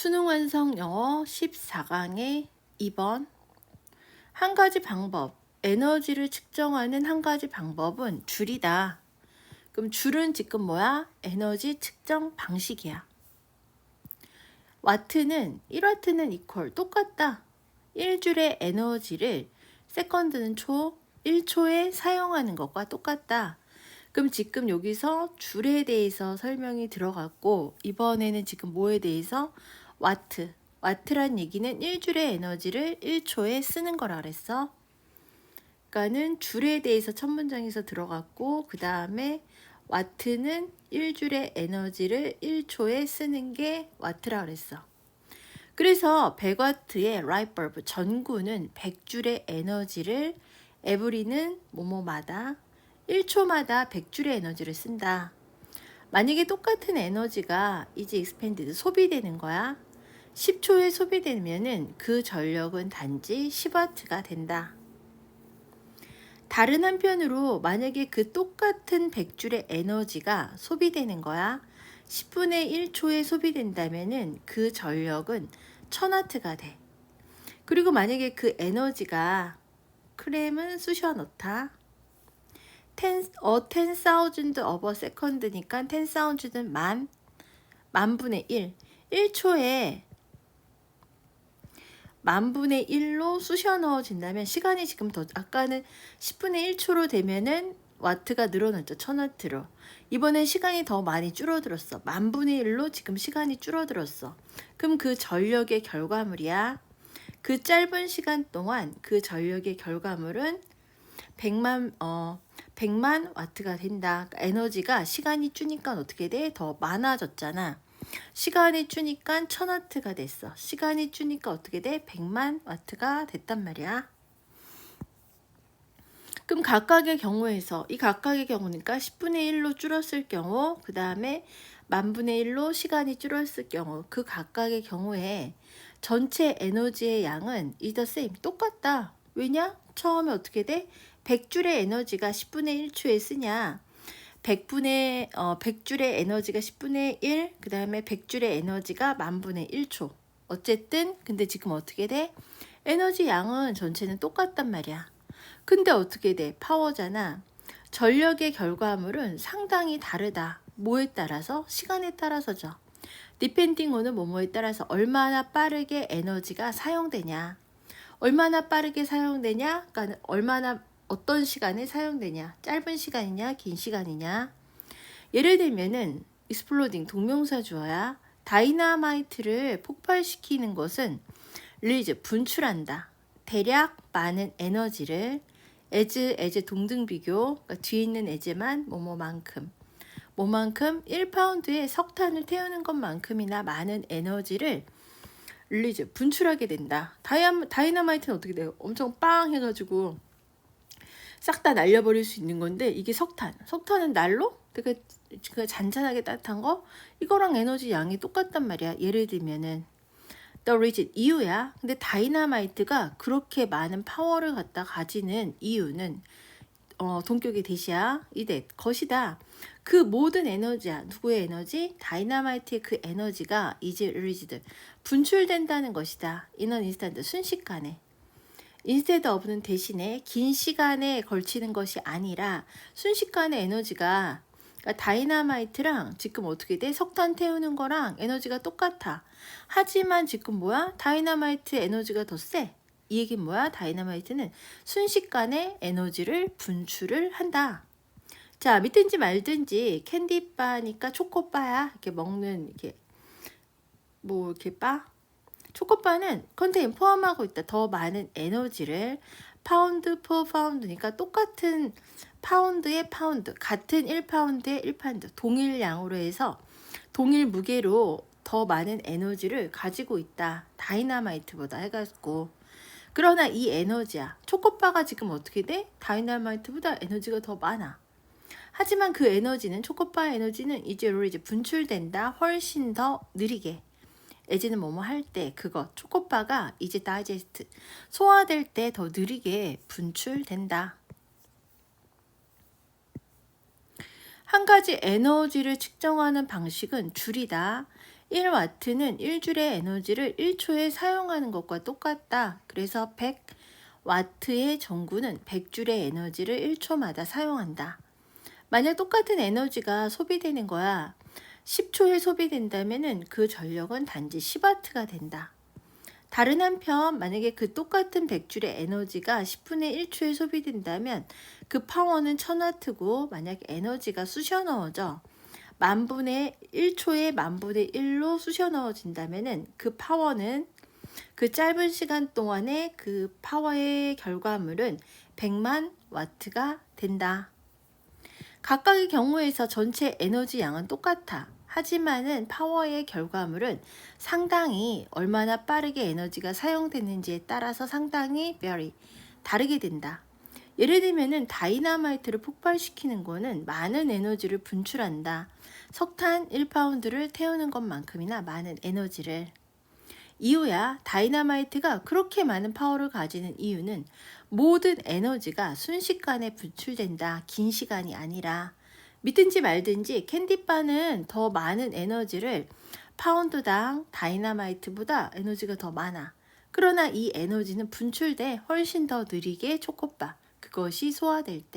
수능 완성 영어 14강의 2번 한 가지 방법 에너지를 측정하는 한 가지 방법은 줄이다. 그럼 줄은 지금 뭐야? 에너지 측정 방식이야. 와트는 1와트는 이퀄 똑같다. 1줄의 에너지를 세컨드는 초, 1초에 사용하는 것과 똑같다. 그럼 지금 여기서 줄에 대해서 설명이 들어갔고 이번에는 지금 뭐에 대해서 와트. 와트란 얘기는 1줄의 에너지를 1초에 쓰는 거라 그랬어. 그러니까는 줄에 대해서 첫 문장에서 들어갔고 그 다음에 와트는 1줄의 에너지를 1초에 쓰는 게 와트라 그랬어. 그래서 100와트의 라이트벌브 전구는 100줄의 에너지를 에브리는 뭐뭐마다 1초마다 100줄의 에너지를 쓴다. 만약에 똑같은 에너지가 이제 익스펜디드 소비되는 거야. 10초에 소비되면은 그 전력은 단지 10와트가 된다. 다른 한편으로 만약에 그 똑같은 100줄의 에너지가 소비되는 거야. 10분의 1초에 소비된다면은 그 전력은 1000와트가 돼. 그리고 만약에 그 에너지가 크렘은 쑤셔 넣다. 10, 어, 10,000 of a second니까 10,000는 만, 만분의 1. 1초에 만분의 1로 쑤셔 넣어진다면 시간이 지금 더 아까는 10분의 1초로 되면은 와트가 늘어났죠. 1000와트로. 이번엔 시간이 더 많이 줄어들었어. 만분의 1로 지금 시간이 줄어들었어. 그럼 그 전력의 결과물이야. 그 짧은 시간 동안 그 전력의 결과물은 100만 어 100만 와트가 된다. 그러니까 에너지가 시간이 주니까 어떻게 돼? 더 많아졌잖아. 시간이 주니까 1000와트가 됐어. 시간이 주니까 어떻게 돼? 100만 와트가 됐단 말이야. 그럼 각각의 경우에서 이 각각의 경우니까 10분의 1로 줄었을 경우 그 다음에 만분의 1로 시간이 줄었을 경우 그 각각의 경우에 전체 에너지의 양은 the same 똑같다. 왜냐? 처음에 어떻게 돼? 100줄의 에너지가 10분의 1초에 쓰냐? 100분의 어 100줄의 에너지가 10분의 1, 그 다음에 100줄의 에너지가 만분의 1초. 어쨌든 근데 지금 어떻게 돼? 에너지 양은 전체는 똑같단 말이야. 근데 어떻게 돼? 파워잖아. 전력의 결과물은 상당히 다르다. 뭐에 따라서? 시간에 따라서죠. 디펜딩 오는 뭐뭐에 따라서 얼마나 빠르게 에너지가 사용되냐. 얼마나 빠르게 사용되냐? 그러니까 얼마나 어떤 시간에 사용되냐? 짧은 시간이냐? 긴 시간이냐? 예를 들면은 exploding 동명사 주어야 다이나마이트를 폭발시키는 것은 release 분출한다. 대략 많은 에너지를 as as 동등 비교 그러니까 뒤에 있는 as만 뭐뭐만큼 뭐만큼 1파운드의 석탄을 태우는 것만큼이나 많은 에너지를 릴리즈 분출하게 된다. 다이아, 다이너마이트는 어떻게 돼요? 엄청 빵 해가지고 싹 다 날려버릴 수 있는 건데 이게 석탄. 석탄은 난로? 되게 그 잔잔하게 따뜻한 거 이거랑 에너지 양이 똑같단 말이야. 예를 들면은 The rigid 이유야. 근데 다이나마이트가 그렇게 많은 파워를 갖다 가지는 이유는 어, 동격의 대시야. 이대 것이다. 그 모든 에너지야. 누구의 에너지? 다이나마이트의 그 에너지가 이제 리지드 분출된다는 것이다. 인원 인스턴트 순식간에. 인스테드 어브는 대신에 긴 시간에 걸치는 것이 아니라 순식간에 에너지가 그러니까 다이나마이트랑 지금 어떻게 돼? 석탄 태우는 거랑 에너지가 똑같아. 하지만 지금 뭐야? 다이나마이트 에너지가 더 세. 이 얘기는 뭐야? 다이나마이트는 순식간에 에너지를 분출을 한다. 자, 믿든지 말든지 캔디바니까 초코바야. 이렇게 먹는 이렇게 뭐 이렇게 바? 초코바는 컨테인 포함하고 있다. 더 많은 에너지를 파운드 포 파운드니까 똑같은 파운드의 파운드, 같은 1파운드의 1파운드, 동일 양으로 해서 동일 무게로 더 많은 에너지를 가지고 있다. 다이나마이트보다 해가지고. 그러나 이 에너지야. 초코바가 지금 어떻게 돼? 다이나마이트보다 에너지가 더 많아. 하지만 그 에너지는 초코바 에너지는 이제 이제 분출된다. 훨씬 더 느리게. 에지는 뭐뭐 할 때 그것 초코바가 이제 다이제스트 소화될 때 더 느리게 분출된다. 한 가지 에너지를 측정하는 방식은 줄이다. 1와트는 1줄의 에너지를 1초에 사용하는 것과 똑같다. 그래서 100와트의 전구는 100줄의 에너지를 1초마다 사용한다. 만약 똑같은 에너지가 소비되는 거야. 10초에 소비된다면은 그 전력은 단지 10와트가 된다. 다른 한편 만약에 그 똑같은 100줄의 에너지가 10분의 1초에 소비된다면 그 파워는 1000와트고 만약 에너지가 쑤셔 넣어져 만분의 1초에 만분의 1로 쑤셔 넣어진다면은 그 파워는 그 짧은 시간 동안에 그 파워의 결과물은 100만 와트가 된다. 각각의 경우에서 전체 에너지 양은 똑같아. 하지만은 파워의 결과물은 상당히 얼마나 빠르게 에너지가 사용되는지에 따라서 상당히 very 다르게 된다. 예를 들면은 다이나마이트를 폭발시키는 거는 많은 에너지를 분출한다. 석탄 1파운드를 태우는 것만큼이나 많은 에너지를. 이유야 다이나마이트가 그렇게 많은 파워를 가지는 이유는 모든 에너지가 순식간에 분출된다. 긴 시간이 아니라. 믿든지 말든지 캔디바는 더 많은 에너지를 파운드당 다이나마이트보다 에너지가 더 많아. 그러나 이 에너지는 분출돼 훨씬 더 느리게 초코바. 그것이 소화될 때.